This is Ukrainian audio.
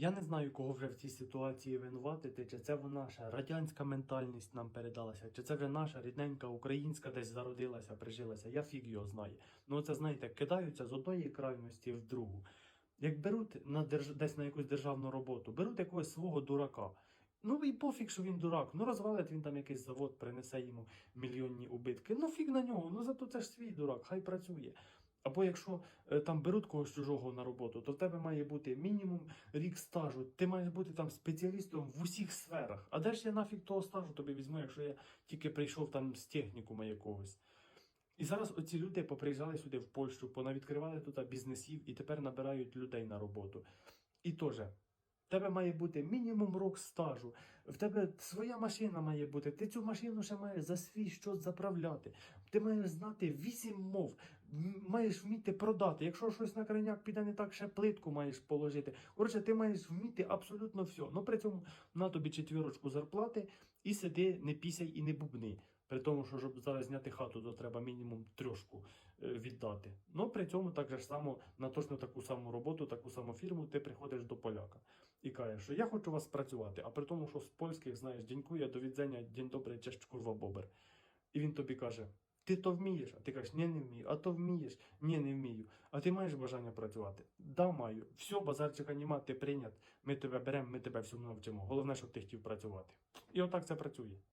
Я не знаю, кого вже в цій ситуації винуватити, чи це наша радянська ментальність нам передалася, чи це вже наша рідненька українська десь зародилася, прижилася. Я фіг його знаю. Ну це знаєте, кидаються з одної крайності в другу. Як беруть на держ... десь на якусь державну роботу, беруть якогось свого дурака. Ну і пофіг, що він дурак. Ну розвалить він там якийсь завод, принесе йому мільйонні убитки. Ну фіг на нього, ну зато це ж свій дурак, хай працює. Або якщо е, там беруть когось чужого на роботу, то в тебе має бути мінімум рік стажу. Ти маєш бути там спеціалістом в усіх сферах. А де ж я нафіг того стажу тобі візьму, якщо я тільки прийшов там з технікума якогось. І зараз оці люди поприїжджали сюди в Польщу, понавідкривали тут бізнесів і тепер набирають людей на роботу. І теж, в тебе має бути мінімум рок стажу, в тебе своя машина має бути. Ти цю машину ще маєш за свій щось заправляти. Ти маєш знати вісім мов, маєш вміти продати. Якщо щось на крайняк піде не так, ще плитку маєш положити. Коротше, ти маєш вміти абсолютно все. Ну при цьому на тобі четвірочку зарплати і сиди, не пісяй і не бубни. При тому, що щоб зараз зняти хату, то треба мінімум трьошку віддати. Ну при цьому так же само на точно таку саму роботу, таку саму фірму, ти приходиш до поляка і кажеш, що я хочу вас працювати, а при тому, що з польських знаєш, дякую, до відзення, день добрий, честь курва бобер. І він тобі каже: ти то вмієш, а ти кажеш, ні, не вмію, а то вмієш, ні, не вмію. А ти маєш бажання працювати? Да, маю. Все, базарчика нема, ти прийнят. Ми тебе беремо, ми тебе всьому навчимо. Головне, щоб ти хотів працювати. І отак це працює.